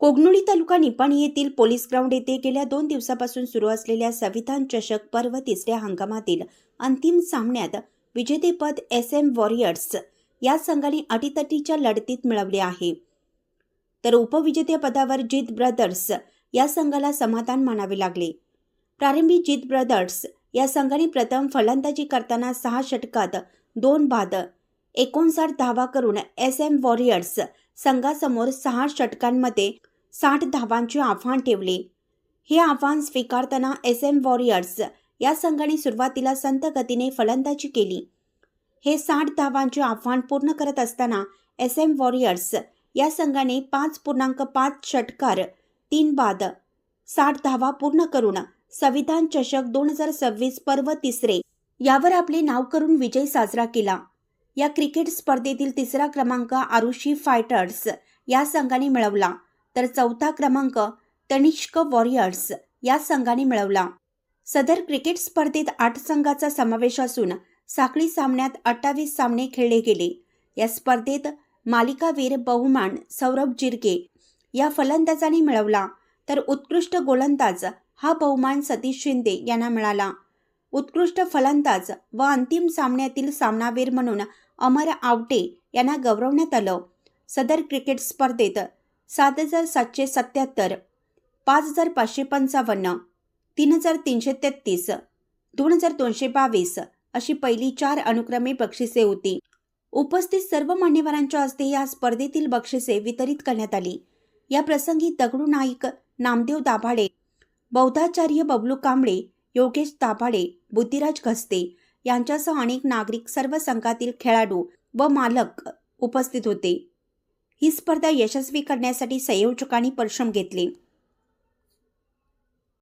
कोगनुळी तालुका निपाणी येथील police ground येथे गेल्या दोन दिवसापासून सुरू असलेल्या संविधान चषक पर्व तिसऱ्या हंगामातील अंतिम सामन्यात विजेतेपद एस एम वॉरियर्स या संघाने अटीतटीच्या लढतीत मिळवले आहे. तर उपविजेतेपदावर जित ब्रदर्स या संघाला समाधान मानावे लागले. प्रारंभी जित ब्रदर्स या संघाने प्रथम फलंदाजी करताना सहा षटकात दोन बाद एकोणसाठ धावा करून एस एम वॉरियर्स संघासमोर सहा षटकांमध्ये साठ धावांचे आव्हान ठेवले. हे आव्हान स्वीकारताना एस एम वॉरियर्स या संघाने सुरुवातीला संत गतीने फलंदाजी केली. हे साठ धावांचे आव्हान पूर्ण करत असताना एस एम वॉरियर्स या संघाने पाच पूर्णांक पाच षटकार तीन बाद साठ धावा पूर्ण करून संविधान चषक दोन हजार सव्वीस पर्व तिसरे यावर आपले नाव करून विजय साजरा केला. या क्रिकेट स्पर्धेतील तिसरा क्रमांक आरुषी फायटर्स या संघाने मिळवला. तर चौथा क्रमांक तनिष्क वॉरियर्स या संघाने मिळवला. सदर क्रिकेट स्पर्धेत आठ संघाचा समावेश असून साखळी सामन्यात अठ्ठावीस सामने खेळले गेले. या स्पर्धेत मालिकावीर बहुमान सौरभ जिरगे या फलंदाजाने मिळवला. तर उत्कृष्ट गोलंदाज हा बहुमान सतीश शिंदे यांना मिळाला. उत्कृष्ट फलंदाज व अंतिम सामन्यातील सामनावीर म्हणून अमर आवटे यांना गौरवण्यात आलं. सदर क्रिकेट स्पर्धेत सात हजार सातशे सत्याहत्तर पाच हजार पाचशे पंचावन्न तीन हजार तीनशे तेहतीस दोन हजार दोनशे बावीस अशी पहिली चार अनुक्रमे बक्षिसे होती. उपस्थित सर्व मान्यवरांच्या हस्ते या स्पर्धेतील बक्षिसे वितरित करण्यात आली. या प्रसंगी दगडू नाईक नामदेव दाभाडे बौद्धाचार्य बबलू कांबळे योगेश दाभाडे बुद्धिराज घस्ते यांच्यासह अनेक नागरिक सर्व संघातील खेळाडू व मालक उपस्थित होते. ही स्पर्धा यशस्वी करण्यासाठी संयोजकांनी परिश्रम घेतले.